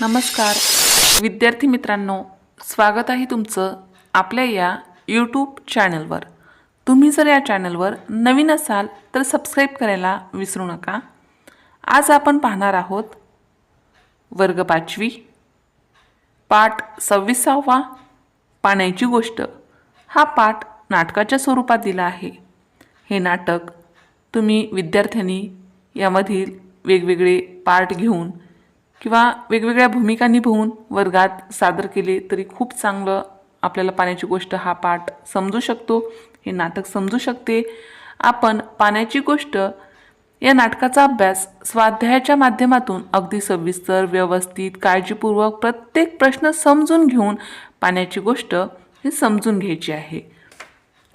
नमस्कार. विद्यार्थी मित्रांनो स्वागत आहे तुमचं आपल्या या यूट्यूब चॅनलवर तुम्ही जर या चॅनलवर नवीन असाल तर सबस्क्राईब करायला विसरू नका. आज आपण पाहणार आहोत वर्ग पाचवी पाठ सव्वीसावा पाण्याची गोष्ट. हा पाठ नाटकाच्या स्वरूपात दिला आहे. हे नाटक तुम्ही विद्यार्थ्यांनी यामधील वेगवेगळे पार्ट घेऊन किंवा वेगवेगळ्या भूमिका निभवून वर्गात सादर केले तरी खूप चांगलं आपल्याला पाण्याची गोष्ट हा पाठ समजू शकतो हे नाटक समजू शकते. आपण पाण्याची गोष्ट या नाटकाचा अभ्यास स्वाध्यायाच्या माध्यमातून अगदी सविस्तर व्यवस्थित काळजीपूर्वक प्रत्येक प्रश्न समजून घेऊन पाण्याची गोष्ट ही समजून घ्यायची आहे.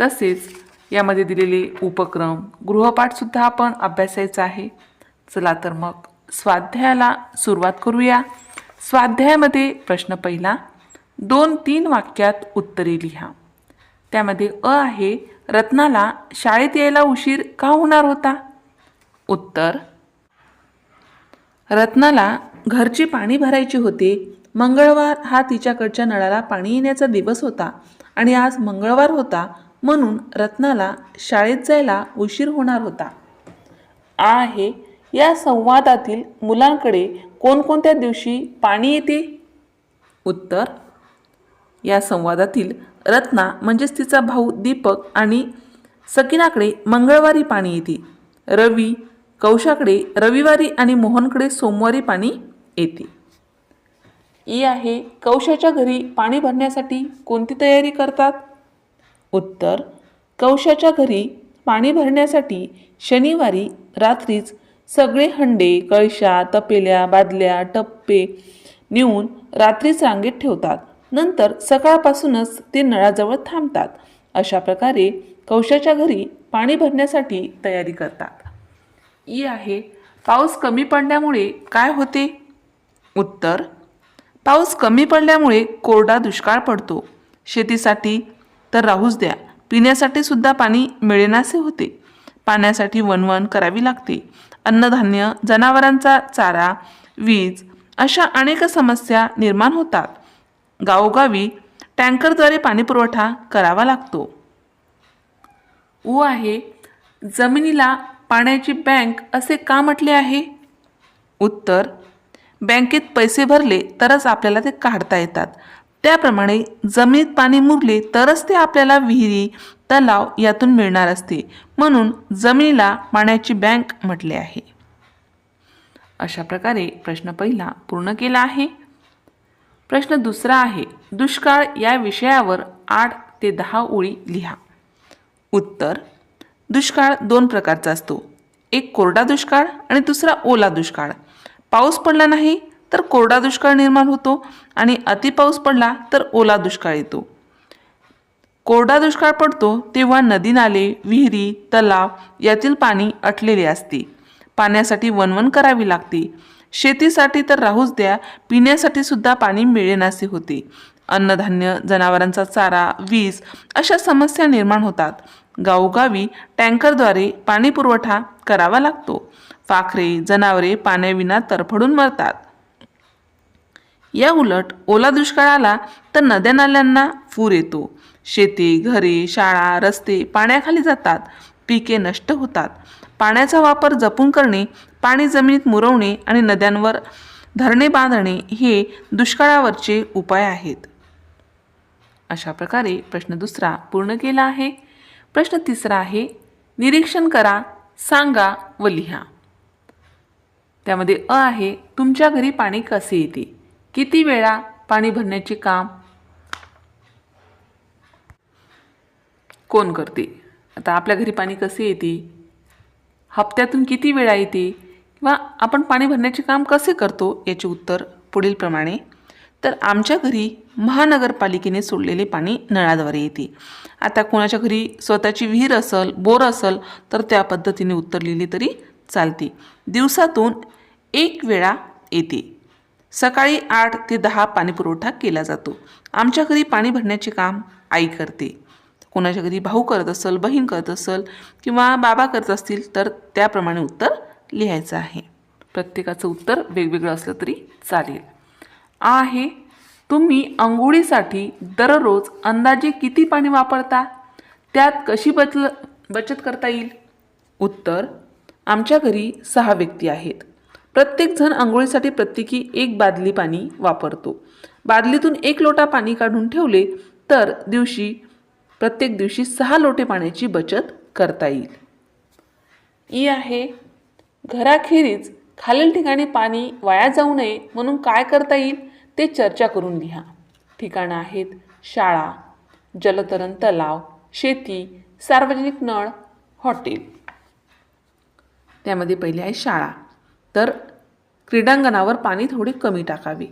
तसेच यामध्ये दिलेले उपक्रम गृहपाठसुद्धा आपण अभ्यासायचा आहे. चला तर मग. स्वाध्यायाला सुरुवात करूया. स्वाध्यायामध्ये प्रश्न पहिला दोन तीन वाक्यात उत्तरे लिहा. त्यामध्ये अ आहे रत्नाला शाळेत यायला उशीर का होणार होता? उत्तर रत्नाला घरची पाणी भरायची होते. मंगळवार हा तिच्याकडच्या नळाला पाणी येण्याचा दिवस होता आणि आज मंगळवार होता म्हणून रत्नाला शाळेत जायला उशीर होणार होता. आ आहे या संवादातील मुलांकडे कोणकोणत्या दिवशी पाणी येते? उत्तर या संवादातील रत्ना म्हणजेच तिचा भाऊ दीपक आणि सकिनाकडे मंगळवारी पाणी येते. रवी कौशाकडे रविवारी आणि मोहनकडे सोमवारी पाणी येते. ई आहे कौशाच्या घरी पाणी भरण्यासाठी कोणती तयारी करतात? उत्तर कौशाच्या घरी पाणी भरण्यासाठी शनिवारी रात्रीच सगळे हंडे कळशा तपेल्या बादल्या टप्पे नेऊन रात्रीच रांगेत ठेवतात. नंतर सकाळपासूनच ते नळाजवळ थांबतात. अशा प्रकारे कौशाच्या घरी पाणी भरण्यासाठी तयारी करतात. ई आहे पाऊस कमी पडल्यामुळे काय होते? उत्तर पाऊस कमी पडल्यामुळे कोरडा दुष्काळ पडतो. शेतीसाठी तर राहूच द्या. पिण्यासाठी सुद्धा पाणी मिळेनासे होते. पाण्यासाठी वणवण करावी लागते. अन्नधान्य जनावरांचा चारा वीज अशा अनेक समस्या निर्माण होतात. गावोगावी टँकरद्वारे पाणीपुरवठा करावा लागतो. ऊ आहे जमिनीला पाण्याची बँक असे का म्हटले आहे? उत्तर बँकेत पैसे भरले तरच आपल्याला ते काढता येतात. त्याप्रमाणे जमिनीत पाणी मुरले तरच ते आपल्याला विहिरी तलाव यातून मिळणार असते. म्हणून जमिनीला पाण्याची बँक म्हटले आहे. अशा प्रकारे प्रश्न पहिला पूर्ण केला आहे. प्रश्न दुसरा आहे दुष्काळ या विषयावर आठ ते दहा ओळी लिहा. उत्तर दुष्काळ दोन प्रकारचा असतो. एक कोरडा दुष्काळ आणि दुसरा ओला दुष्काळ. पाऊस पडला नाही तर कोरडा दुष्काळ निर्माण होतो आणि अतिपाऊस पडला तर ओला दुष्काळ येतो. कोरडा दुष्काळ पडतो तेव्हा नदी नाले विहिरी तलाव यातील पाणी अटलेले असते. पाण्यासाठी वणवण करावी लागते. शेतीसाठी तर राहूच द्या पिण्यासाठी सुद्धा पाणी मिळेनासे होते. अन्नधान्य जनावरांचा चारा वीज अशा समस्या निर्माण होतात. गावोगावी टँकरद्वारे पाणी पुरवठा करावा लागतो. पाखरे जनावरे पाण्याविना तरफडून मरतात. या उलट ओला दुष्काळ आला तर नद्या नाल्यांना पूर येतो. शेती घरे शाळा रस्ते पाण्याखाली जातात. पिके नष्ट होतात. पाण्याचा वापर जपून करणे पाणी जमिनीत मुरवणे आणि नद्यांवर धरणे बांधणे हे दुष्काळावरचे उपाय आहेत. अशा प्रकारे प्रश्न दुसरा पूर्ण केला आहे. प्रश्न तिसरा आहे निरीक्षण करा सांगा व लिहा. त्यामध्ये अ आहे तुमच्या घरी पाणी कसे येते? किती वेळा पाणी भरण्याचे काम? कोण करते? आता आपल्या घरी पाणी कसे येते? हप्त्यातून किती वेळा येते? किंवा आपण पाणी भरण्याचे काम कसे करतो याचे उत्तर पुढीलप्रमाणे. तर आमच्या घरी महानगरपालिकेने सोडलेले पाणी नळाद्वारे येते. आता कोणाच्या घरी स्वतःची विहीर असेल बोर असेल तर त्या पद्धतीने उत्तर लिहिले तरी चालते. दिवसातून एक वेळा येते. सकाळी आठ ते दहा पाणीपुरवठा केला जातो. आमच्या घरी पाणी भरण्याचे काम आई करते. कोणाच्या घरी भाऊ करत असेल बहीण करत असेल किंवा बाबा करत असतील तर त्याप्रमाणे उत्तर लिहायचं आहे. प्रत्येकाचं उत्तर वेगवेगळं असलं तरी चालेल. आ आहे तुम्ही अंघोळीसाठी दररोज अंदाजे किती पाणी वापरता? त्यात कशी बचल बचत करता येईल? उत्तर आमच्या घरी सहा व्यक्ती आहेत. प्रत्येकजण आंघोळीसाठी प्रत्येकी एक बादली पाणी वापरतो. बादलीतून एक लोटा पाणी काढून ठेवले तर दिवशी प्रत्येक दिवशी सहा लोटे पाण्याची बचत करता येईल. ई आहे घराखेरीज खालील ठिकाणी पाणी वाया जाऊ नये म्हणून काय करता येईल ते चर्चा करून लिहा ठिकाणं आहेत शाळा जलतरण तलाव शेती सार्वजनिक नळ हॉटेल. त्यामध्ये पहिले आहे शाळा. तर क्रीडांगणावर पाणी थोडे कमी टाकावे.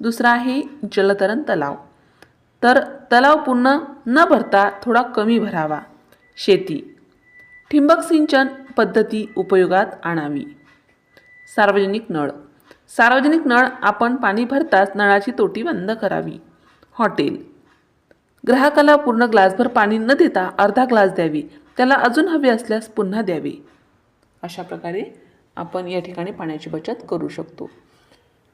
दुसरा आहे जलतरण तलाव. तर तलाव पूर्ण न भरता थोडा कमी भरावा. शेती. ठिंबक सिंचन पद्धती उपयोगात आणावी. सार्वजनिक नळ. सार्वजनिक नळ आपण पाणी भरताच नळाची तोटी बंद करावी. हॉटेल. ग्राहकाला पूर्ण ग्लासभर पाणी न देता अर्धा ग्लास द्यावी. त्याला अजून हवे असल्यास पुन्हा द्यावे. अशा प्रकारे आपण या ठिकाणी पाण्याची बचत करू शकतो.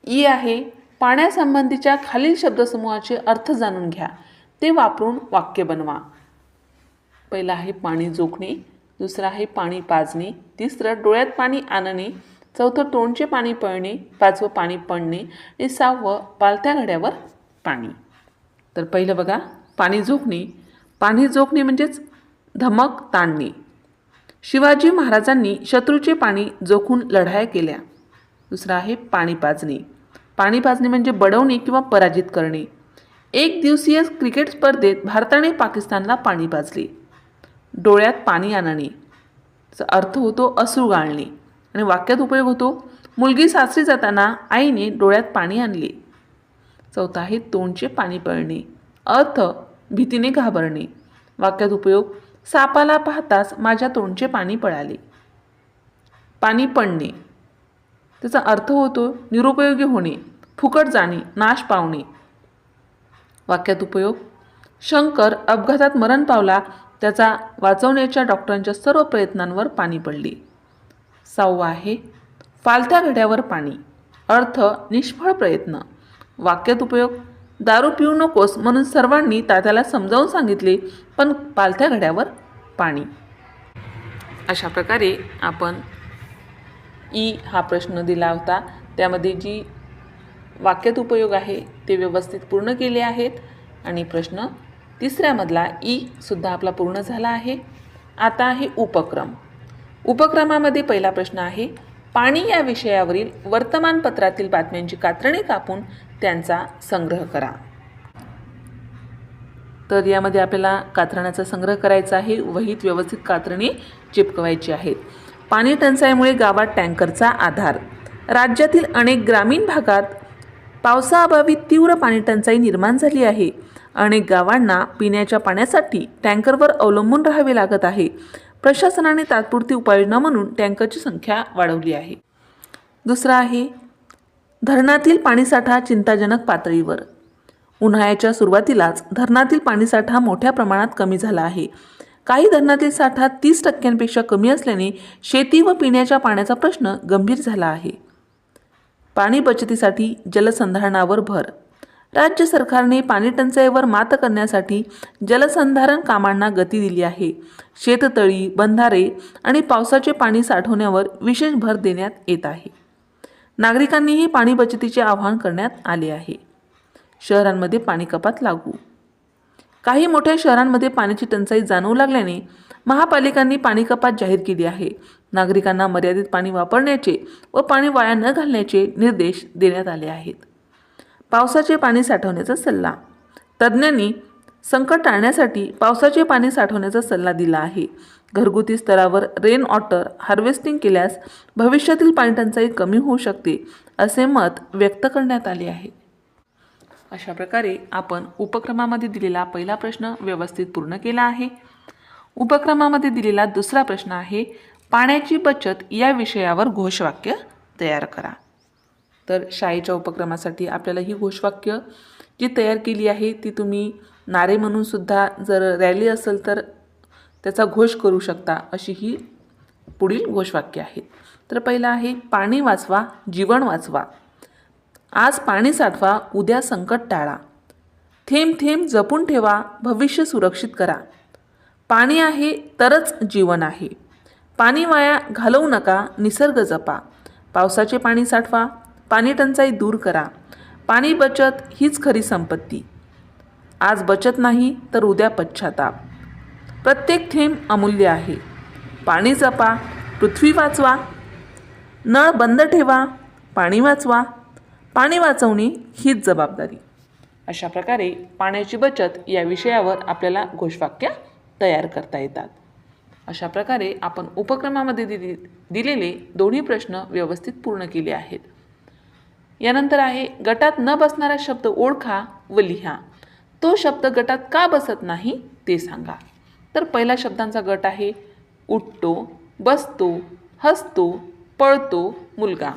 ई आहे पाण्यासंबंधीच्या खालील शब्दसमूहाचे अर्थ जाणून घ्या. ते वापरून वाक्य बनवा. पहिलं आहे पाणी जोखणे दुसरं आहे पाणी पाजणे तिसरं डोळ्यात पाणी आणणे चौथं तोंडचे पाणी पळणे पाचवं पाणी पडणे आणि सहावं पालत्या घड्यावर पाणी. तर पहिलं बघा पाणी जोखणे. पाणी जोखणे म्हणजेच धमक ताणणे. शिवाजी महाराजांनी शत्रूचे पाणी जोखून लढाया केल्या. दुसरं आहे पाणी पाजणे. पाणी पाजणे म्हणजे बडवणे किंवा पराजित करणे. एक दिवसीय क्रिकेट स्पर्धेत भारताने पाकिस्तानला पाणी पाजले डोळ्यात पाणी आणणे. अर्थ होतो असू गाळणे. आणि वाक्यात उपयोग होतो मुलगी सासरी जाताना आईने डोळ्यात पाणी आणले. चौथा आहे तोंडचे पाणी पळणे. अर्थ भीतीने घाबरणे. वाक्यात उपयोग सापाला पाहताच माझ्या तोंडचे पाणी पळाले. पाणी पडणे. त्याचा अर्थ होतो निरुपयोगी होणे फुकट जाणे नाश पावणे. वाक्यात उपयोग शंकर अपघातात मरण पावला त्याचा वाचवण्याच्या डॉक्टरांच्या सर्व प्रयत्नांवर पाणी पडले. सहावा आहे फालत्या घड्यावर पाणी. अर्थ निष्फळ प्रयत्न. वाक्यात उपयोग दारू पिऊ नकोस म्हणून सर्वांनी तात्याला समजावून सांगितले पण पालथ्या घड्यावर पाणी. अशा प्रकारे आपण ई हा प्रश्न दिला होता. त्यामध्ये जी वाक्यात उपयोग आहे ते व्यवस्थित पूर्ण केले आहेत. आणि प्रश्न तिसऱ्यामधला ई सुद्धा आपला पूर्ण झाला आहे. आता आहे उपक्रम. उपक्रमामध्ये पहिला प्रश्न आहे पाणी या विषयावरील वर्तमानपत्रातील बातम्यांची कात्रणे कापून त्यांचा संग्रह करा. तर यामध्ये आपल्याला कात्रणाचा संग्रह करायचा आहे. वहीत व्यवस्थित कात्रणे चिपकवायची आहेत. पाणी टंचाईमुळे गावात टँकरचा आधार. राज्यातील अनेक ग्रामीण भागात पावसाअभावी तीव्र पाणी टंचाई निर्माण झाली आहे. अनेक गावांना पिण्याच्या पाण्यासाठी टँकरवर अवलंबून राहावे लागत आहे. प्रशासनाने तात्पुरती उपाययोजना म्हणून टँकरची संख्या वाढवली आहे. दुसरा आहे धरणातील पाणीसाठा चिंताजनक पातळीवर. उन्हाळ्याच्या सुरुवातीलाच धरणातील पाणीसाठा मोठ्या प्रमाणात कमी झाला आहे. काही धरणातील साठा तीस टक्क्यांपेक्षा कमी असल्याने शेती व पिण्याच्या पाण्याचा प्रश्न गंभीर झाला आहे. पाणी बचतीसाठी जलसंधारणावर भर. राज्य सरकारने पाणी टंचाईवर मात करण्यासाठी जलसंधारण कामांना गती दिली आहे. शेततळी बंधारे आणि पावसाचे पाणी साठवण्यावर विशेष भर देण्यात येत आहे. नागरिकांनीही पाणी बचतीचे आवाहन करण्यात आले आहे. शहरांमध्ये पाणी कपात लागू काही मोठ्या शहरांमध्ये पाण्याची टंचाई जाणवू लागल्याने महापालिकांनी पाणी कपात जाहीर केली आहे. नागरिकांना मर्यादित पाणी वापरण्याचे व पाणी वाया न घालण्याचे निर्देश देण्यात आले आहेत. पावसाचे पाणी साठवण्याचा सल्ला. तज्ज्ञांनी संकट टाळण्यासाठी पावसाचे पाणी साठवण्याचा सल्ला दिला आहे. घरगुती स्तरावर रेन वॉटर हार्वेस्टिंग केल्यास भविष्यातील पाणीटंचाई कमी होऊ शकते असे मत व्यक्त करण्यात आले आहे. अशा प्रकारे आपण उपक्रमामध्ये दिलेला पहिला प्रश्न व्यवस्थित पूर्ण केला आहे. उपक्रमामध्ये दिलेला दुसरा प्रश्न आहे पाण्याची बचत या विषयावर घोषवाक्य तयार करा. तर शाळेच्या उपक्रमासाठी आपल्याला ही घोषवाक्य जी तयार केली आहे ती तुम्ही नारे म्हणून सुद्धा जर रॅली असेल तर त्याचा घोष करू शकता अशी ही पुढील घोषवाक्य आहेत तर पहिलं आहे पाणी वाचवा जीवन वाचवा. आज पाणी साठवा उद्या संकट टाळा. थेंब थेंब जपून ठेवा भविष्य सुरक्षित करा. पाणी आहे तरच जीवन आहे. पाणी वाया घालवू नका निसर्ग जपा. पावसाचे पाणी साठवा पाणी टंचाई दूर करा. पाणी बचत हीच खरी संपत्ती. आज बचत नाही तर उद्या पश्चाताप. प्रत्येक थेंब अमूल्य आहे. पाणी जपा पृथ्वी वाचवा. नळ बंद ठेवा पाणी वाचवा. पाणी वाचवणे हीच जबाबदारी. अशा प्रकारे पाण्याची बचत या विषयावर आपल्याला घोषवाक्य तयार करता येतात. अशा प्रकारे आपण उपक्रमामध्ये दिली दिलेले दोन्ही प्रश्न व्यवस्थित पूर्ण केले आहेत. यानंतर आहे गटात न बसणारा शब्द ओळखा व लिहा. तो शब्द गटात का बसत नाही ते सांगा. तर पहिला शब्दांचा गट आहे उठतो बसतो हसतो पळतो मुलगा.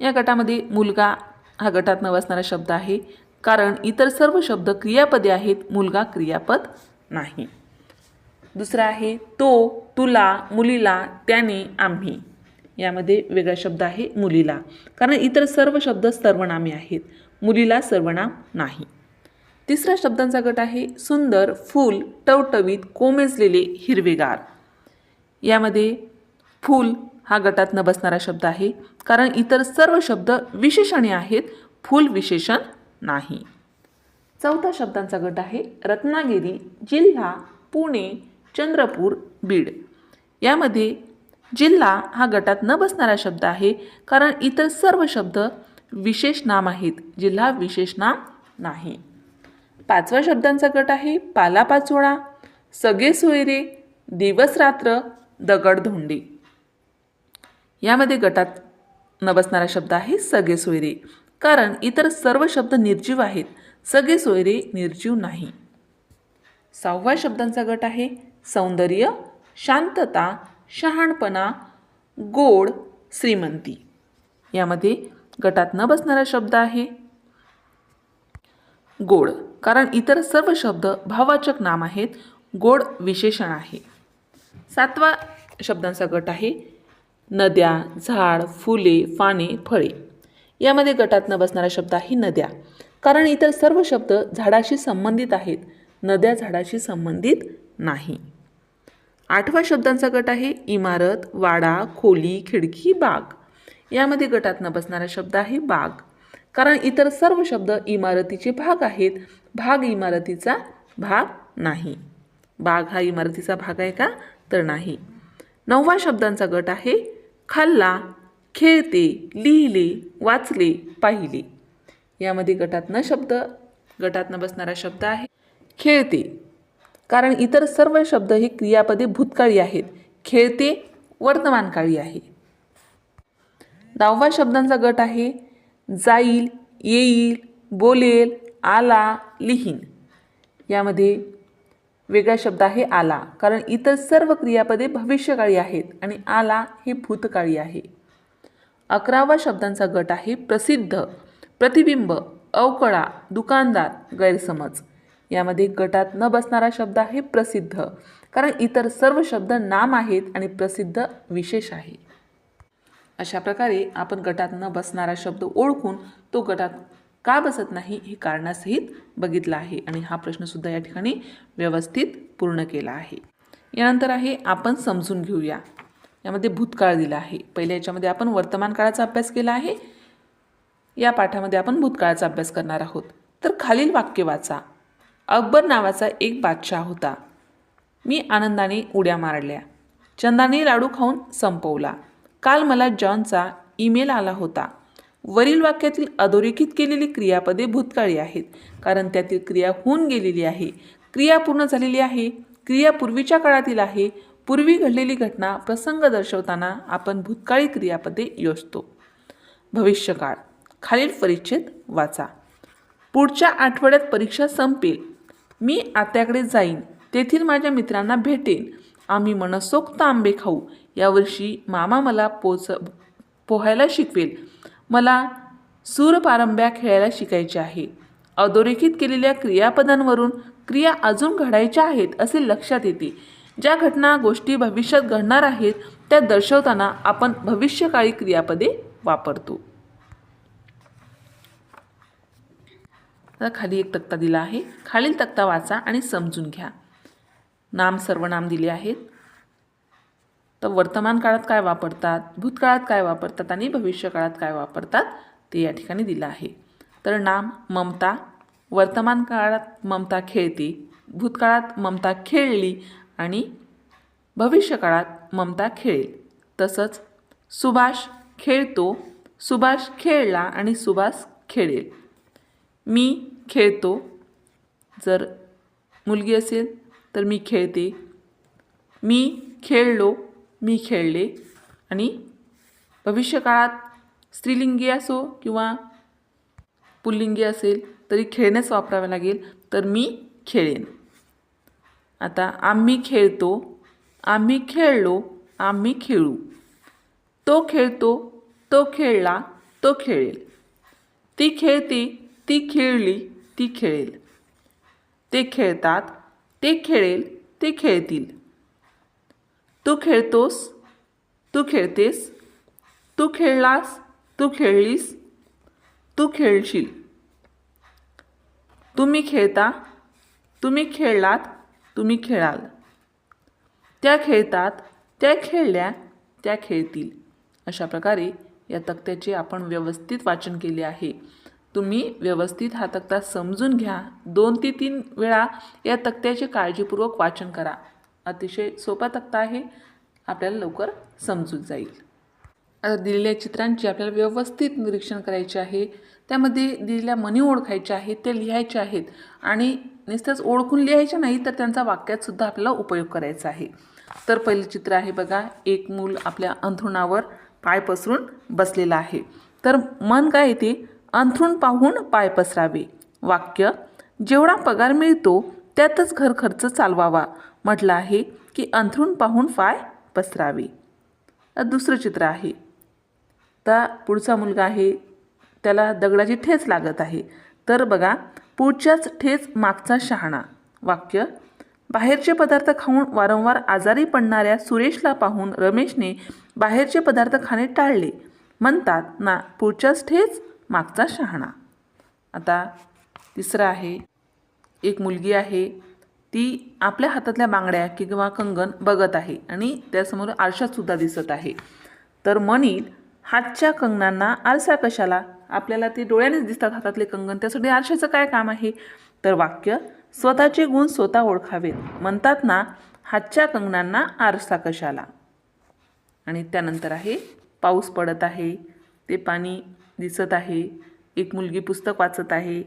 या गटामध्ये मुलगा हा गटात न असणारा शब्द आहे. कारण इतर सर्व शब्द क्रियापदे आहेत मुलगा क्रियापद नाही. दुसरा आहे तो तुला मुलीला त्याने आम्ही. यामध्ये वेगळा शब्द आहे मुलीला. कारण इतर सर्व शब्द सर्वनामे आहेत. मुलीला सर्वनाम नाही. तिसरा शब्दांचा गट आहे सुंदर फूल टवटवीत कोमेजलेले हिरवेगार. यामध्ये फूल हा गटात न बसणारा शब्द आहे. कारण इतर सर्व शब्द विशेषणे आहेत फूल विशेषण नाही. चौथा शब्दांचा गट आहे रत्नागिरी जिल्हा पुणे चंद्रपूर बीड. यामध्ये जिल्हा हा गटात न बसणारा शब्द आहे कारण इतर सर्व शब्द विशेष नाम आहेत जिल्हा विशेष नाम नाही. पाचवा शब्दांचा गट आहे पालापाचोळा सगळे सोयरे दिवस रात्र दगड यामध्ये गटात न बसणारा शब्द आहे सगळे सोयरे. कारण इतर सर्व शब्द निर्जीव आहेत. सगळे सोयरे निर्जीव नाही. सहावा शब्दांचा गट आहे सौंदर्य शांतता शहाणपणा गोड श्रीमंती. यामध्ये गटात न बसणारा शब्द आहे गोड. कारण इतर सर्व शब्द भाववाचक नाम आहेत. गोड विशेषण आहे. सातवा शब्दांचा गट आहे नद्या झाड फुले पाने फळे. यामध्ये गटात न बसणारा शब्द आहे नद्या. कारण इतर सर्व शब्द झाडाशी संबंधित आहेत. नद्या झाडाशी संबंधित नाही. आठवा शब्दांचा गट आहे इमारत वाडा खोली खिडकी बाग. यामध्ये गटात न बसणारा शब्द आहे बाग. कारण इतर सर्व शब्द इमारतीचे भाग आहेत. भाग इमारतीचा भाग नाही. बाग हा इमारतीचा भाग आहे का? तर नाही. नववा शब्दांचा गट आहे खाल्ला खेळते लिहिले वाचले पाहिले. यामध्ये गटात न शब्द गटातनं बसणारा शब्द आहे खेळते. कारण इतर सर्व शब्द ही क्रियापदे भूतकाळी आहेत. खेळते वर्तमानकाळी आहे. दहावा शब्दांचा गट आहे जाईल येईल बोलेल आला लिहीन. यामध्ये वेगळा शब्द आहे आला कारण इतर सर्व क्रियापदे भविष्यकाळी आहेत आणि आला हे भूतकाळी आहे. अकरावा शब्दांचा गट आहे प्रसिद्ध प्रतिबिंब अवकळा दुकानदार गैरसमज. यामध्ये गटात न बसणारा शब्द आहे प्रसिद्ध कारण इतर सर्व शब्द नाम आहेत आणि प्रसिद्ध विशेष आहे. अशा प्रकारे आपण गटात न बसणारा शब्द ओळखून तो गटात का बसत नाही हे कारणासहित बघितलं आहे आणि हा प्रश्नसुद्धा या ठिकाणी व्यवस्थित पूर्ण केला आहे. यानंतर आहे आपण समजून घेऊया. यामध्ये भूतकाळ दिला आहे. पहिल्या याच्यामध्ये आपण वर्तमान काळाचा अभ्यास केला आहे. या पाठामध्ये आपण भूतकाळाचा अभ्यास करणार आहोत. तर खालील वाक्य वाचा. अकबर नावाचा एक बादशाह होता. मी आनंदाने उड्या मारल्या. चंदाने लाडू खाऊन संपवला. काल मला जॉनचा ईमेल आला होता. वरील वाक्यातील अधोरेखित केलेली क्रियापदे भूतकाळी आहेत. कारण त्यातील क्रिया होऊन गेलेली आहे. क्रिया पूर्ण झालेली आहे. क्रिया पूर्वीच्या काळातील आहे. पूर्वी घडलेली घटना प्रसंग दर्शवताना आपण भूतकाळी क्रियापदे योजतो. भविष्यकाळ. खालील परिच्छेद वाचा. पुढच्या आठवड्यात परीक्षा संपेल. मी आत्याकडे जाईन. तेथील माझ्या मित्रांना भेटेन. आम्ही मनसोक्त आंबे खाऊ. यावर्षी मामा मला पोच पोहायला शिकवेल. मला सूरपारंब्या खेळायला शिकायचे आहे. अधोरेखित केलेल्या क्रियापदांवरून क्रिया अजून घडायच्या आहेत असे लक्षात येते. ज्या घटना गोष्टी भविष्यात घडणार आहेत त्या दर्शवताना आपण भविष्यकाळी क्रियापदे वापरतो. खाली एक तक्ता दिला आहे. खालील तक्ता वाचा आणि समजून घ्या. नाम सर्वनाम दिले आहेत. तर वर्तमान काळात काय वापरतात भूतकाळात काय वापरतात आणि भविष्यकाळात काय वापरतात ते या ठिकाणी दिलं आहे. तर नाम ममता वर्तमान काळात ममता खेळते भूतकाळात ममता खेळली आणि भविष्यकाळात ममता खेळेल. तसंच सुभाष खेळतो सुभाष खेळला आणि सुभाष खेळेल. मी खेळतो जर मुलगी असेल तर मी खेळते. मी खेळलो मी खेळले. आणि भविष्यकाळात स्त्रीलिंगी असो किंवा पुल्लिंगी असेल तरी खेळण्यास वापरावे लागेल तर मी खेळेन. आता आम्ही खेळतो आम्ही खेळलो आम्ही खेळू. तो खेळतो तो खेळला तो खेळेल. ती खेळते ती खेळली ती खेळेल. ते खेळतात ते खेळेल ते खेळतील. तू खेळतोस तू खेळतेस तू खेळलास तू खेळलीस तू खेळशील. तुम्ही खेळता तुम्ही खेळलात तुम्ही खेळाल. त्या खेळतात त्या खेळल्या त्या खेळतील. अशा प्रकारे या तक्त्याचे आपण व्यवस्थित वाचन केले आहे. तुम्ही व्यवस्थित हा तक्ता समजून घ्या. दोन ते तीन वेळा या तक्त्याचे काळजीपूर्वक वाचन करा. अतिशय सोपा तक्ता आहे. आपल्याला लवकर समजून जाईल. आता दिलेल्या चित्रांची आपल्याला व्यवस्थित निरीक्षण करायचे आहे. त्यामध्ये दिलेल्या मनी ओळखायच्या आहेत ते लिहायचे आहेत. आणि नुसतंच ओळखून लिहायच्या नाही तर त्यांचा वाक्यातसुद्धा आपल्याला उपयोग करायचा आहे. तर पहिलं चित्र आहे बघा एक मूल आपल्या अंथरुणावर पाय पसरून बसलेलं आहे. तर मन काय येते? अंथरूण पाहून पाय पसरावे. वाक्य जेवढा पगार मिळतो त्यातच घर खर्च चालवावा. म्हटलं आहे की अंथरूण पाहून पाय पसरावे. दुसरं चित्र आहे. तर पुढचा मुलगा आहे. त्याला दगडाची ठेच लागत आहे. तर बघा पुढच्याच ठेच मागचा शहाणा. वाक्य बाहेरचे पदार्थ खाऊन वारंवार आजारी पडणाऱ्या सुरेशला पाहून रमेशने बाहेरचे पदार्थ खाणे टाळले. म्हणतात ना पुढच्याच ठेच मागचा शहाणा. आता तिसरं आहे. एक मुलगी आहे. ती आपल्या हातातल्या बांगड्या किंवा कंगन बघत आहे आणि त्यासमोर आरशातसुद्धा दिसत आहे. तर म्हणील हातच्या कंगनांना आरसा कशाला? आपल्याला ते डोळ्यानेच दिसतात हातातले कंगन. त्यासाठी आरशाचं काय काम आहे? तर वाक्य स्वतःचे गुण स्वतः ओळखावेत. म्हणतात ना हातच्या कंगनांना आरसा कशाला? आणि त्यानंतर आहे पाऊस पडत आहे ते पाणी दिसत आहे एक मुलगी पुस्तक वाचत आहे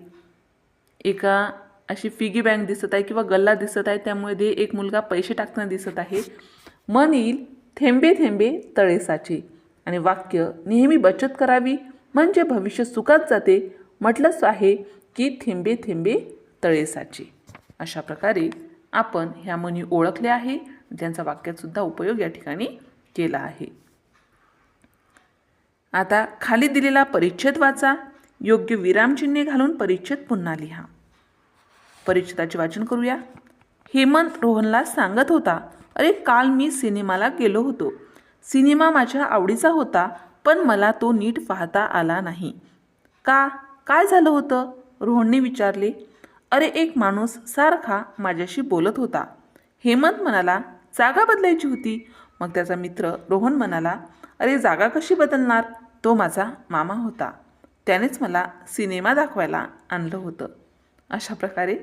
एका अशी फिगी बँक दिसत आहे किंवा गल्ला दिसत आहे त्यामध्ये एक मुलगा पैसे टाकताना दिसत आहे. मन येईल थेंबे थेंबे तळेसाचे. आणि वाक्य नेहमी बचत करावी म्हणजे भविष्य सुखात जाते. म्हटलंच आहे की थेंबे थेंबे तळेसाचे. अशा प्रकारे आपण ह्या म्हणी ओळखल्या आहे त्यांचा वाक्यातसुद्धा उपयोग या ठिकाणी केला आहे. आता खाली दिलेला परिच्छेद वाचा. योग्य विरामचिन्हे घालून परिच्छेद पुन्हा लिहा. परिचिताचे वाचन करूया. हेमंत रोहनला सांगत होता अरे काल मी सिनेमाला गेलो होतो. सिनेमा माझ्या आवडीचा होता पण मला तो नीट पाहता आला नाही. का? काय झालं होतं? रोहनने विचारले. अरे एक माणूस सारखा माझ्याशी बोलत होता. हेमंत म्हणाला जागा बदलायची होती. मग त्याचा मित्र रोहन म्हणाला अरे जागा कशी बदलणार? तो माझा मामा होता. त्यानेच मला सिनेमा दाखवायला आणलं होतं. अशा प्रकारे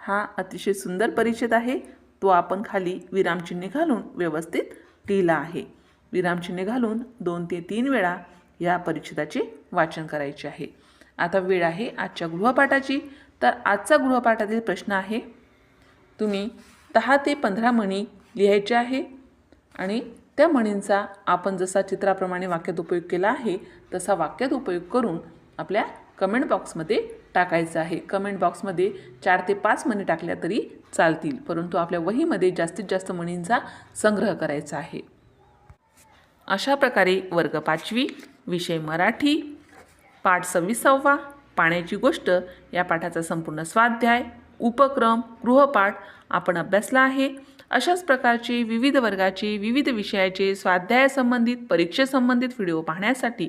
हा अतिशय सुंदर परिच्छेद आहे. तो आपण खाली विरामचिन्हे घालून व्यवस्थित लिहिला आहे. विरामचिन्हे घालून दोन ते तीन वेळा या परिच्छेदाचे वाचन करायचे आहे. आता वेळ आहे आजच्या गृहपाठाची. तर आजचा गृहपाठातील प्रश्न आहे तुम्ही दहा ते पंधरा म्हणी लिहायचे आहे आणि त्या म्हणींचा आपण जसा चित्राप्रमाणे वाक्यात उपयोग केला आहे तसा वाक्यात उपयोग करून आपल्या कमेंट बॉक्समध्ये टाकायचं आहे. कमेंट बॉक्समध्ये चार ते पाच म्हणी टाकल्या तरी चालतील. परंतु आपल्या वहीमध्ये जास्तीत जास्त म्हणींचा संग्रह करायचा आहे. अशा प्रकारे वर्ग पाचवी विषय मराठी पाठ सव्वीसावा पाण्याची गोष्ट या पाठाचा संपूर्ण स्वाध्याय उपक्रम गृहपाठ आपण अभ्यासला आहे. अशाच प्रकारचे विविध वर्गाचे विविध विषयाचे स्वाध्यायासंबंधित परीक्षेसंबंधित व्हिडिओ पाहण्यासाठी